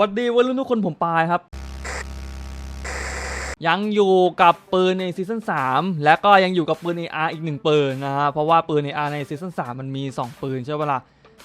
วัดดีวัยรุ่นทุกคนผมปายครับ ยังอยู่กับปืนในซีซั่น3และก็ยังอยู่กับปืน AR อีกหนึ่งปืนนะฮะเพราะว่าปืน AR ในซีซั่น3มันมี 2 ปืนใช่ปะล่ะ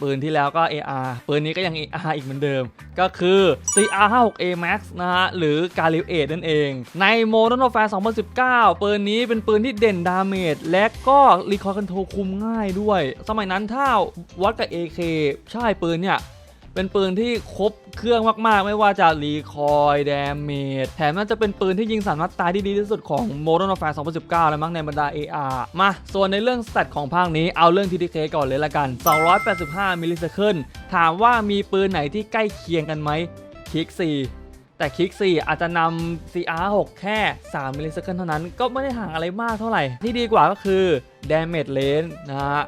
ปืนที่แล้วก็ AR ปืนนี้ก็ยัง AR อีกเหมือนเดิม ก็คือ CR56A Max นะฮะ หรือ g a l i l 8นั่นเอง ใน Modern Warfare 2019 ปืนนี้เป็นปืนที่เด่นดาเมจและก็รีคอร์คอนโทรคุมง่ายด้วย สมัยนั้นถ้าวัดกับ AK ใช่ปืนเนี่ย เป็นปืนที่ครบเครื่องมากๆ ไม่ว่าจะรีคอยดาเมจแถมน่าจะเป็นปืนที่ยิงสามนัดตายที่ดีที่สุดของ Modern Warfare 2019 แล้วมั้งในบรรดา AR มา ส่วนในเรื่องสเตตของภาคนี้เอาเรื่อง TDK ก่อนเลยละกัน 285มิลลิเซคินถามว่ามีปืนไหนที่ใกล้เคียงกันไหมคิก 4แต่คิก 4 อาจจะนำ CR6 แค่ 3มิลลิเซคินเท่านั้น ก็ไม่ได้ห่างอะไรมากเท่าไหร่ ที่ดีกว่าก็คือ Damage Range นะฮะ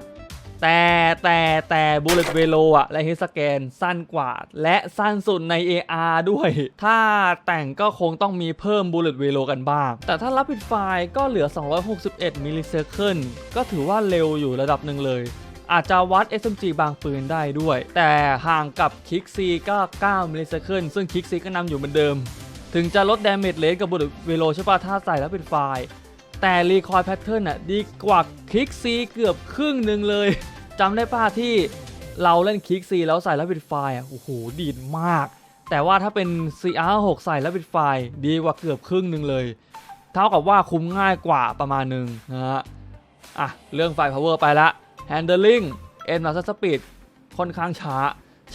แต่แต่แต่ Bullet Velo อะและ Head Scan สั้นกว่า และสั้นสุดใน AR ด้วย ถ้าแต่งก็คงต้องมีเพิ่ม Bullet Velo กันบ้าง แต่ถ้ารับผิดไฟล์ก็เหลือ 261มิลลิเซคินก็ถือว่าเร็วอยู่ระดับหนึ่งเลยอาจจะวัด SMG บางปืนได้ด้วย แต่ห่างกับ Kick C ก็ 9มิลลิเซคินซึ่ง Kick C ก็นำอยู่เหมือนเดิม ถึงจะลด Damage Rate กับ Bullet Velo ใช่ปะถ้าใส่แล้วเป็นไฟล์ แต่รีคอยแพทเทิร์นอะดีกว่าคลิกซีเกือบครึ่งหนึ่งเลยจำได้ป่ะที่เราเล่นคลิกซีแล้วใส่แล้วปิดไฟอะโอ้โหดีดมาก แต่ว่าถ้าเป็น CR6 ใส่แล้วปิดไฟดีกว่าเกือบครึ่งหนึ่งเลย เท่ากับว่าคุ้มง่ายกว่าประมาณหนึ่งนะฮะอะเรื่องไฟ power ไปละ handling e n m a s t speed ค่อนข้างช้า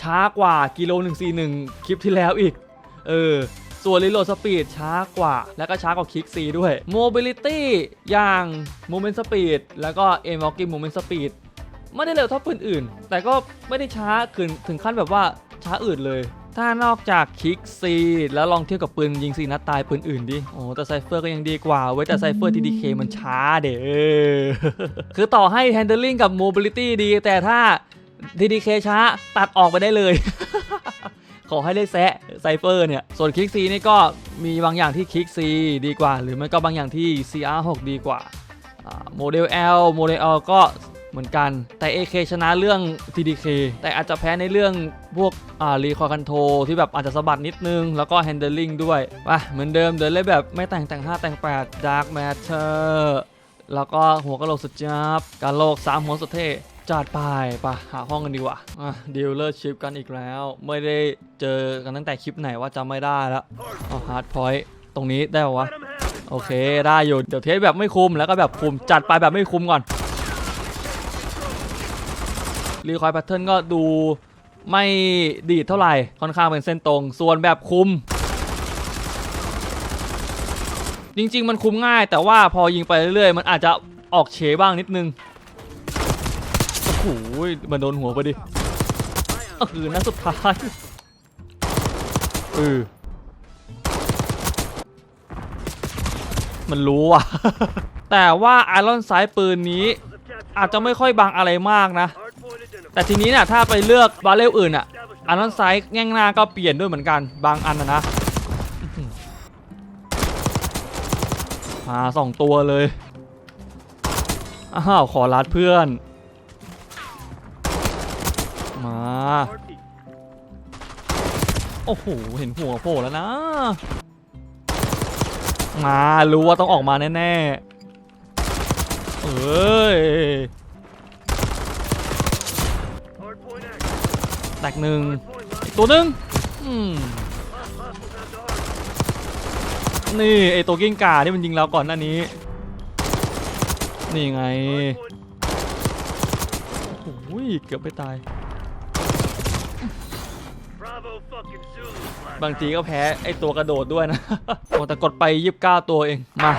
ช้ากว่ากิโล141 คลิปที่แล้วอีก เออ ส่วนรีโหลดสปีดช้ากว่า แล้วก็ช้ากว่าคิกซีด้วย Mobility อย่าง Movement Speed แล้วก็ Aim Walking Movement Speed ไม่ได้เร็วเท่าปืนอื่น แต่ก็ไม่ได้ช้าถึงถึงขั้นแบบว่าช้าอื่นเลยถ้านอกจากคิกซีแล้วลองเทียบกับปืนยิงซีนัดตายปืนอื่นดิ โอ้แต่ไซเฟอร์ก็ยังดีกว่าเว้แต่ไซเฟอร์ TDK มันช้าเด้อคือต่อให้ Handling กับ Mobility ดี แต่ถ้า TDK ช้าตัดออกไปได้เลย ขอให้ได้แซะไซเฟอร์เนี่ย ส่วนคลิกซีนี่ก็มีบางอย่างที่คลิกซีดีกว่า หรือไม่ก็บางอย่างที่ CR6 ดีกว่าโมเดล L โมเดล L ก็เหมือนกัน แต่ AK ชนะเรื่อง TDK แต่อาจจะแพ้ในเรื่องพวกอ่ารีคอร์คันโทที่แบบอาจจะสะบัดนิดนึง แล้วก็ handling ด้วยไปเหมือนเดิมเดินเล่นแบบไม่แต่งแต่ง 5 แต่ง 8 Dark Matter แล้วก็หัวกะโหลกสุดจับการโลก 3 หัวสุดเท่ จัดไปปะหาห้องกันดีกว่าอะดีลเลอร์ชิปกันอีกแล้ว ไม่ได้เจอกันตั้งแต่คลิปไหนว่าจำไม่ได้แล้วเอาฮาร์ดพอยต์ตรงนี้ได้ปะวะ โอเคได้อยู่ เดี๋ยวเทสแบบไม่คุมแล้วก็แบบคุมจัดไปแบบไม่คุมก่อนรีคอยแพทเทิร์นก็ดูไม่ดีดเท่าไหร่ ค่อนข้างเป็นเส้นตรง ส่วนแบบคุม จริง ๆ มันคุมง่าย แต่ว่าพอยิงไปเรื่อยๆ มันอาจจะออกเฉบ้างนิดนึง หมันโดนหัวไปดิเออนัดสุดท้ายเออมันรู้อะ แต่ว่าไอรอนไซด์ปืนนี้ อาจจะไม่ค่อยบางอะไรมากนะ แต่ทีนี้เนี่ยถ้าไปเลือกบาเรลอื่นอะอันนั้นไซส์แง่งหน้าก็เปลี่ยนด้วยเหมือนกันบางอันนะนะมาสองตัวเลย อ้าว ขอรัดเพื่อน มา โอ้โห เห็นหัวโผล่แล้วนะ มา รู้ว่าต้องออกมาแน่ๆ เอ้ย แตกหนึ่ง ตัวหนึ่งนี่ ไอตัวกิ้งก่าที่มันยิงเราก่อนหน้านี้ นี่ไงโอ้ยเกือบไปตาย บางทีก็แพ้ไอตัวกระโดดด้วยนะ โอ้แต่กดไป 29 ตัวเอง มา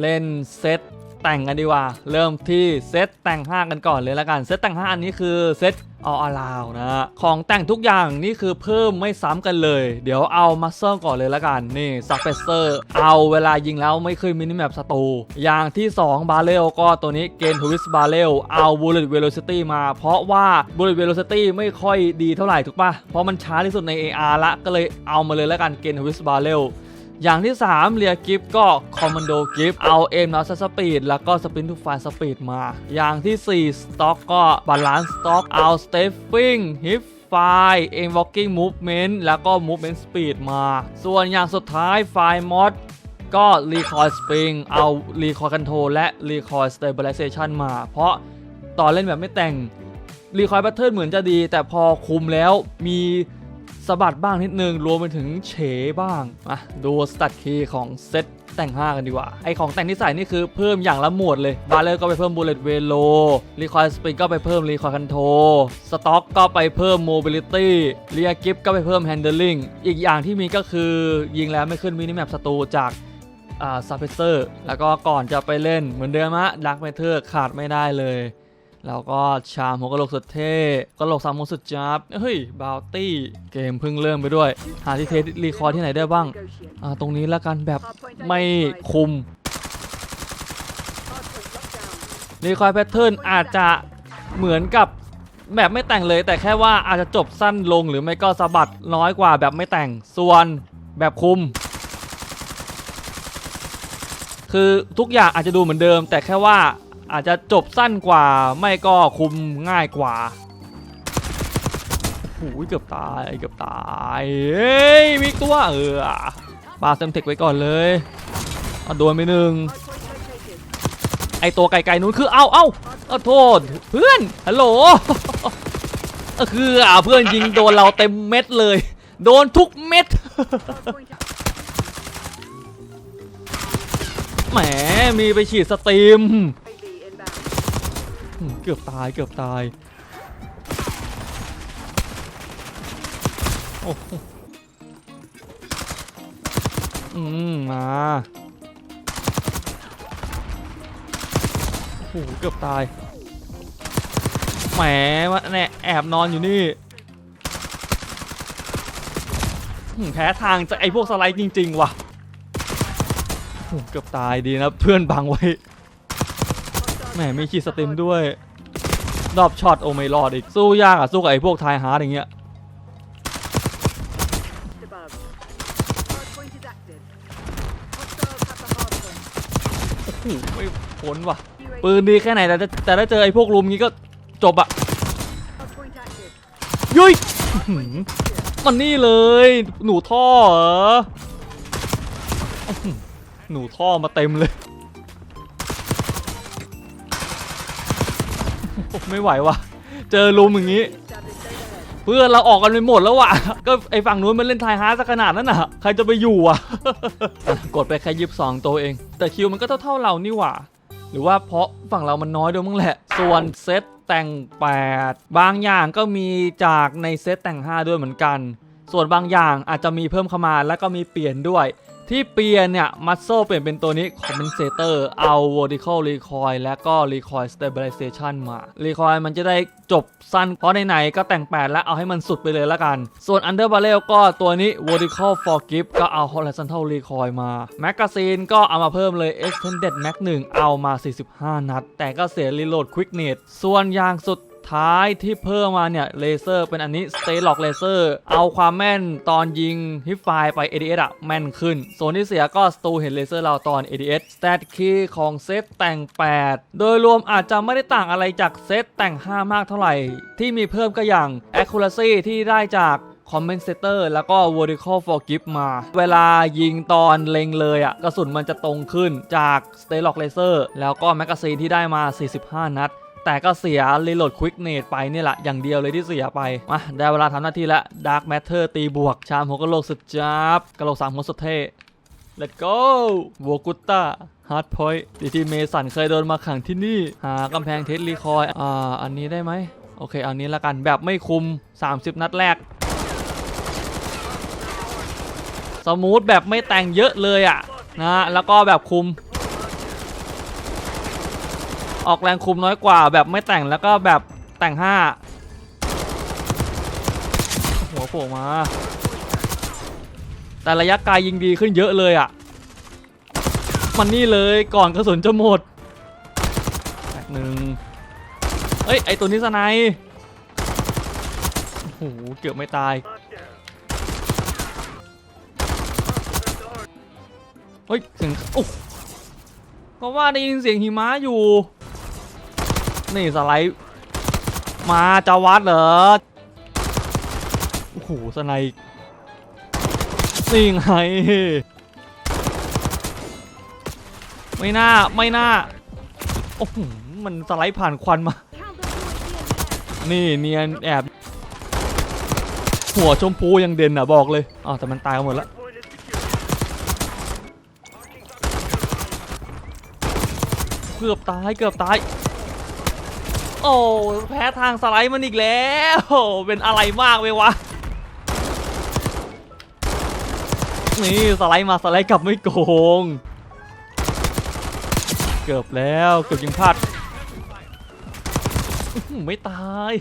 เล่นเซต แต่งกันดีกว่า เริ่มที่เซตแต่ง 5 กันก่อนเลยละกัน เซตแต่ง 5 อันนี้คือเซตออลาวนะของแต่งทุกอย่างนี่คือเพิ่มไม่ซ้ำกันเลย เดี๋ยวเอามัสเซอร์ก่อนเลยละกัน นี่ซักเฟเซอร์ เอาเวลายิงแล้วไม่ขึ้นมินิแมปสตูอย่างที่ 2 บาเรลก็ตัวนี้เกนทวิสบาเรลเอาบูเลตเวโ c ซิตี้มา เพราะว่าบูเลตเวโ c ซิตี้ไม่ค่อยดีเท่าไหร่ถูกปะเพราะมันช้าที่สุดใน AR ละก็เลยเอามาเลยละกันเกนทวิสบาเรล อย่างที่ 3เรียกิฟก็คอมมานโดกิฟเอาเอ็มนอสสปีดแล้วก็สปินทูไฟสปีดมา อย่างที่ 4 สต็อกก็บาลานซ์สต็อกเอาสเตฟฟิงฮิปไฟ file aim walking movement แล้วก็ movement speed มา ส่วนอย่างสุดท้ายไฟล์ mod ก็ recoil spring เอา recoil control และ recoil stabilization มา เพราะตอนเล่นแบบไม่แต่ง recoil pattern เหมือนจะดี แต่พอคุมแล้วมี สะบัดบ้างนิดนึง รวมไปถึงเฉบ้างมาดูสตัดคีของเซตแต่ง5กันดีกว่า ไอของแต่งที่ใส่นี่คือเพิ่มอย่างละหมวดเลย บาเลอร์ก็ไปเพิ่ม bullet velo recoil spring ก็ไปเพิ่ม recoil control สต็อกก็ไปเพิ่ม mobility rear grip ก็ไปเพิ่ม handling อีกอย่างที่มีก็คือยิงแล้วไม่ขึ้นมินิแมปศัตรูจากอ่าซับเพเซอร์แล้วก็ก่อนจะไปเล่นเหมือนเดิมฮะดักเมเทอร์ขาดไม่ได้เลย แล้วก็ชามหัวกะโหลกสุดเท่กะโหลกสามมุสุดจับเฮ้ยบาวตี้เกมเพิ่งเริ่มไปด้วย หาที่เทสรีคอร์ที่ไหนได้บ้างอ่าตรงนี้แล้วกันแบบไม่คุมรีคอยแพทเทิร์นอาจจะเหมือนกับแบบไม่แต่งเลย แต่แค่ว่าอาจจะจบสั้นลงหรือไม่ก็สะบัดน้อยกว่าแบบไม่แต่งส่วนแบบคุม คือทุกอย่างอาจจะดูเหมือนเดิม แต่แค่ว่า อาจจะจบสั้นกว่า ไม่ก็คุมง่ายกว่าโอ้โหเกือบตายเกือบตายเฮ้ยมีตัวเออปาเซมเทคไว้ก่อนเลยเอาโดนไปหนึ่งไอตัวไกลๆนู้นคือ เอาเอาเอาโทษ เพื่อนฮัลโหลคืออะเพื่อนยิงโดนเราเต็มเม็ดเลย โดนทุกเม็ดแหมมีไปฉีดสตรีม เกือบตายเกือบตาย โอ้โหอืมมาโอ้โหเกือบตาย แหมว่าแน่แอบนอนอยู่นี่แพ้ทางจากไอ้พวกสไลด์จริง ๆ ว่ะโอ้โหเกือบตายดีนะเพื่อนบังไว้ แหมมีขีดสติมด้วยรอบช็อตโอไม่รอดอีกสู้ยากอะสู้กับไอ้พวกทายฮาร์ดอย่างเงี้ยโอ้โหไม่พ้นว่ะปืนดีแค่ไหนแต่แต่ถ้าเจอไอ้พวกลุมงี้ก็จบอะ Hardpoint active. ยุยอื้อหือมันนี่เลย หนูท่อเหรอหนูท่อมาเต็มเลย ไม่ไหวว่ะเจอลุมอย่างงี้ เพื่อนเราออกกันไปหมดแล้วว่ะก็ไอฝั่งนู้นมันเล่นไทยฮาร์ดสักขนาดนั้นน่ะ ใครจะไปอยู่อะ กดไปแค่ยิบสองตัวเอง แต่คิวมันก็เท่าๆเรานี่หว่า หรือว่าเพราะฝั่งเรามันน้อยด้วยมั้งแหละ ส่วนเซตแต่ง 8 บางอย่างก็มีจากในเซตแต่ง 5 ด้วยเหมือนกัน ส่วนบางอย่างอาจจะมีเพิ่มเข้ามาแล้วก็มีเปลี่ยนด้วย ที่เปลี่ยนเนี่ยมัสโซเปลี่ยนเป็นตัวนี้ compensator เอา vertical recoil และก็ recoil stabilization มา recoil มันจะได้จบสั้น เพราะไหนๆก็แต่ง 8 แล้วเอาให้มันสุดไปเลยละกัน ส่วน under barrel ก็ตัวนี้ vertical forgive ก็เอา horizontal recoil มา magazine ก็เอามาเพิ่มเลย extended mag 1 เอามา 45 นัด แต่ก็เสีย reload quickness ส่วนยางสุด ท้ายที่เพิ่มมาเนี่ยเลเซอร์เป็นอันนี้ Stay Lock Laser เอาความแม่นตอนยิงฮิปไฟไป ADS อะแม่นขึ้นส่วนที่เสียก็สตูเห็นเลเซอร์เราตอน ADS Stat Key ของเซตแต่ง 8 โดยรวมอาจจะไม่ได้ต่างอะไรจากเซตแต่ง 5 มากเท่าไหร่ ที่มีเพิ่มก็อย่าง Accuracy ที่ได้จาก Compensator แล้วก็ Vertical Forgive มา เวลายิงตอนเล็งเลยอะ่ะกระสุนมันจะตรงขึ้นจาก Stay Lock Laser แล้วก็แมกกาซีนที่ได้มา 45 นัด แต่ก็เสีย Reload Quick n a t e ไปนี่แหละ อย่างเดียวเลยที่เสียไป มาได้เวลาทำหน้าที่แล้ว Dark Matter ตีบวก ชามหัวกะโหลกสุดจับกะโหลกสามหัวสุดเท่ Let's go วกุตตาฮาร์ดพอยต์ดีที่เมสันเคยโดนมาขังที่นี่ หากำแพงเทสรีคอยอ่าอันนี้ได้ไหมโอเค อันนี้ละกันแบบไม่คุม 30 นัดแรก สมูทแบบไม่แต่งเยอะเลยอะนะแล้วก็แบบคุม ออกแรงคุมน้อยกว่า แบบไม่แต่งแล้วก็แบบแต่ง5หัวโผล่มา แต่ระยะไกลยิงดีขึ้นเยอะเลยอะ่ะ มันนี่เลยก่อนกระสุนจะหมดหนึ่งเอ้ย ไอตัวนี้สไนโอ้โหเกือบไม่ตาย เฮ้ยเสียงโอ้ก็ว่าได้ยินเสียงหิมะอยู่ นี่สไลด์มาจะวัดเหรอ โอ้โหสไนป์นี่ไง ไม่น่า ไม่น่า โอ้โห มันสไลด์ผ่านควันมา นี่เนียนแอบ หัวชมพูยังเด่นอะบอกเลยอ๋อแต่มันตายกันหมดแล้วเกือบตายเกือบตาย โอ้แพ้ทางสไลด์มันอีกแล้วเป็นอะไรมากไปวะนี่สไลด์มาสไลด์กลับไม่โกง เกือบแล้วเกือบยิงพลาดไม่ตาย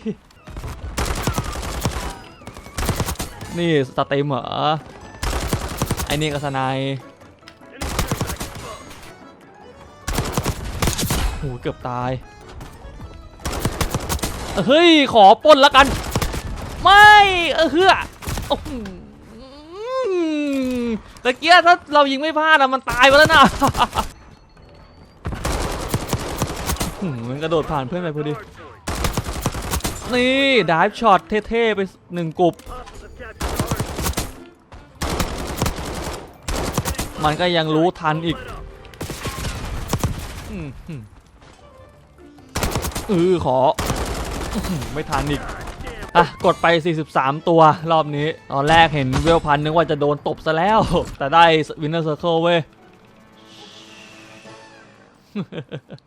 นี่สเต็มเหรอไอ้นี่ก็สไนยโหเกือบตาย เฮ้ย ขอป้นแล้วกัน ไม่เออเฮืออ้โหตะเกียถ้าเรายิงไม่พลาดอะมันตายไปแล้วนะมันกระโดดผ่านเพื่อนไปพอดี นี่ด i v ช็อตเท่ๆไปหนึ่งกลุ่มมันก็ยังรู้ทันอีกอืมอืมเออขอ ไม่ทันอีกอะกดไป 43 ตัวรอบนี้ ตอนแรกเห็นเวลพันนึกว่าจะโดนตบซะแล้ว แต่ได้วินเนอร์เซอร์เคิลเว้ย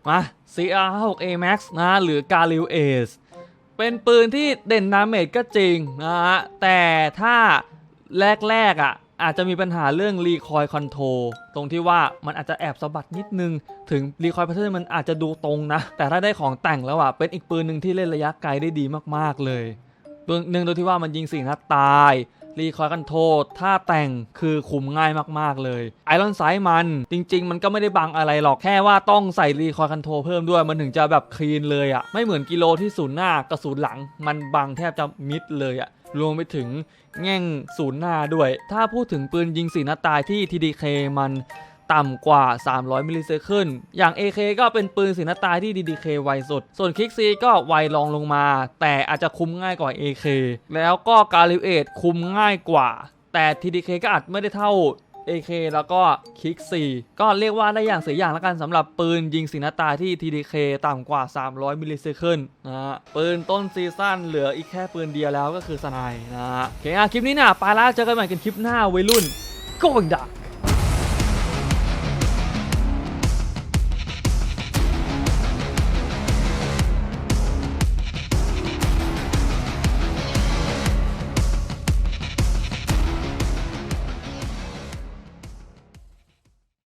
มา CR 6 A Max นะหรือ g a l i l Ace เป็นปืนที่เด่นดาเมจก็จริงนะฮะแต่ถ้าแรกๆอะ อาจจะมีปัญหาเรื่องรีคอยคอนโทรตรงที่ว่ามันอาจจะแอบสะบัดนิดนึง ถึงรีคอยแพทเทิร์นมันอาจจะดูตรงนะ แต่ถ้าได้ของแต่งแล้วอะเป็นอีกปืนหนึ่งที่เล่นระยะไกลได้ดีมากๆเลยเบื้องหนึ่งโดยที่ว่ามันยิงสี่นัดตายรีคอยกันโทษ ถ้าแต่งคือคุมง่ายมากๆเลย ไอรอนไซส์มันจริง ๆ มันก็ไม่ได้บังอะไรหรอก แค่ว่าต้องใส่รีคอยกันโทเพิ่มด้วย มันถึงจะแบบคลีนเลยอะ่ะ ไม่เหมือนกิโลที่ศูนย์หน้ากับศูนย์หลัง มันบังแทบจะมิดเลยอะ่ะ รวมไปถึงแง่งศูนย์หน้าด้วย ถ้าพูดถึงปืนยิงสีนัดตายที่ TDK มันต่ำกว่า 300มิลลิเซคันอย่าง AK ก็เป็นปืนสีนาตายที่ DDK ไวสุด ส่วน Kick C ก็ไวรองลงมา แต่อาจจะคุมง่ายกว่า AK แล้วก็กาลิเอตคุมง่ายกว่า แต่ TDK ก็อาจไม่ได้เท่า AK แล้วก็คลิก 4 ก็เรียกว่าได้อย่างเสียอย่างแล้วกันสำหรับปืนยิงสีนาตาที่ TDK ต่ำกว่า 300 มิลลิเซคินนะฮะปืนต้นซีซั่นเหลืออีกแค่ปืนเดียวแล้วก็คือสไนนะฮะโอเคอะคลิปนี้นะ่ะไปแล้วเจอกันใหม่กันคลิปหน้าวัยรุ่น going down